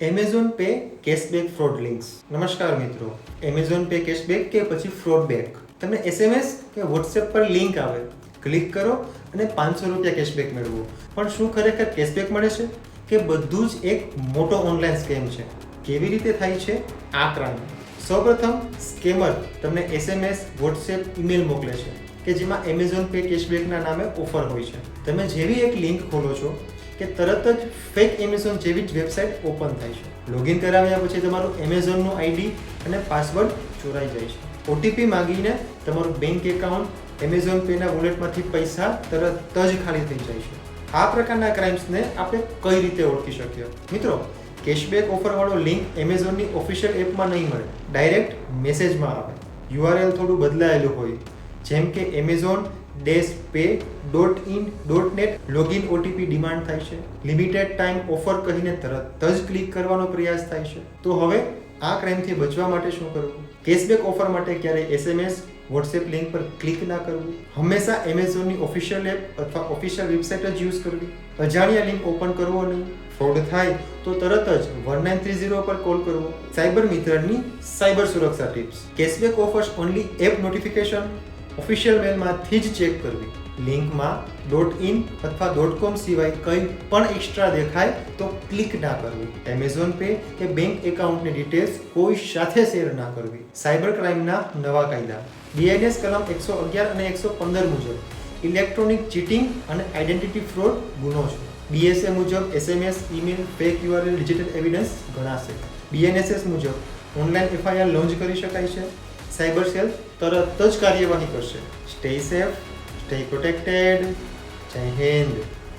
Amazon pay cashback fraud links નમસ્કાર મિત્રો. Amazon pay cashback કે પછી ફ્રોડ બેક તમને એસએમએસ કે વોટ્સએપ પર લિંક આવે. ક્લિક કરો અને પાંચસો રૂપિયા કેશબેક મેળવો. પણ શું ખરેખર કેશબેક મળે છે? કે બધું જ એક મોટો ઓનલાઈન સ્કેમ છે. કેવી રીતે થાય છે? આ ક્રાઇમ સૌપ્રથમ સ્કેમર તમને એસએમએસ વોટ્સએપ ઈમેલ મોકલે છે, કે જેમાં એમેઝોન પે કેશબેકના નામે ઓફર હોય છે. તમે જેવી એક લિંક ખોલો છો કે તરત જ ફેક એમેઝોન જેવી જ વેબસાઇટ ઓપન થાય છે. લોગિન કરાવ્યા પછી તમારું એમેઝોનનું આઈડી અને પાસવર્ડ ચોરાઈ જાય છે. ઓટીપી માંગીને તમારું બેંક એકાઉન્ટ એમેઝોન પેના વોલેટમાંથી પૈસા તરત જ ખાલી થઈ જાય છે. આ પ્રકારના ક્રાઇમ્સને આપણે કઈ રીતે ઓળખી શકીએ? મિત્રો કેશબેક ઓફરવાળો લિંક એમેઝોનની ઓફિશિયલ એપમાં નહીં મળે. ડાયરેક્ટ મેસેજમાં આવે. યુઆરએલ થોડું બદલાયેલું હોય. જેમ કે Amazon dash pay dot in dot net login OTP demand થાય છે. લિમિટેડ ટાઈમ ઓફર કહીને તરત જ ક્લિક કરવાનો પ્રયાસ થાય છે. તો હવે આ ક્રાઇમથી બચવા માટે શું કરવું? કેશબેક ઓફર માટે ક્યારે એસએમએસ વોટ્સએપ લિંક પર ક્લિક ના કરવું? હંમેશા એમેઝોનની ઓફિશિયલ એપ અથવા ઓફિશિયલ વેબસાઇટ જ યુઝ કરવી. અજાણ્યા લિંક ઓપન કરવો નહીં. ફ્રોડ થાય તો તરત જ વન નાઇન થ્રી ઝીરો પર કોલ કરવો. સાયબર મિત્રની સાયબર સુરક્ષા tips cashback offers only app notification official મેલમાંથી જ ચેક કરવી. લિંકમાં ડોટ ઇન અથવા ડોટ કોમ સિવાય કંઈ પણ એક્સ્ટ્રા દેખાય તો ક્લિક ના કરવું. એમેઝોન પે કે બેંક એકાઉન્ટની ડિટેલ્સ કોઈ સાથે શેર ના કરવી. સાયબર ક્રાઇમના નવા કાયદા. બીએનએસ કલમ એકસો અગિયાર અને એકસો પંદર મુજબ. ઇલેક્ટ્રોનિક ચીટિંગ અને આઈડેન્ટિટી ફ્રોડ ગુનો છે. બીએસએ મુજબ SMS email fake URL digital evidence ગણાશે. બીએનએસએસ મુજબ ઓનલાઈન એફઆઈઆર લોન્ચ કરી શકાય છે. સાયબર સેલ તરત જ કાર્યવાહી કરશે. Stay safe stay protected. Jai Hind.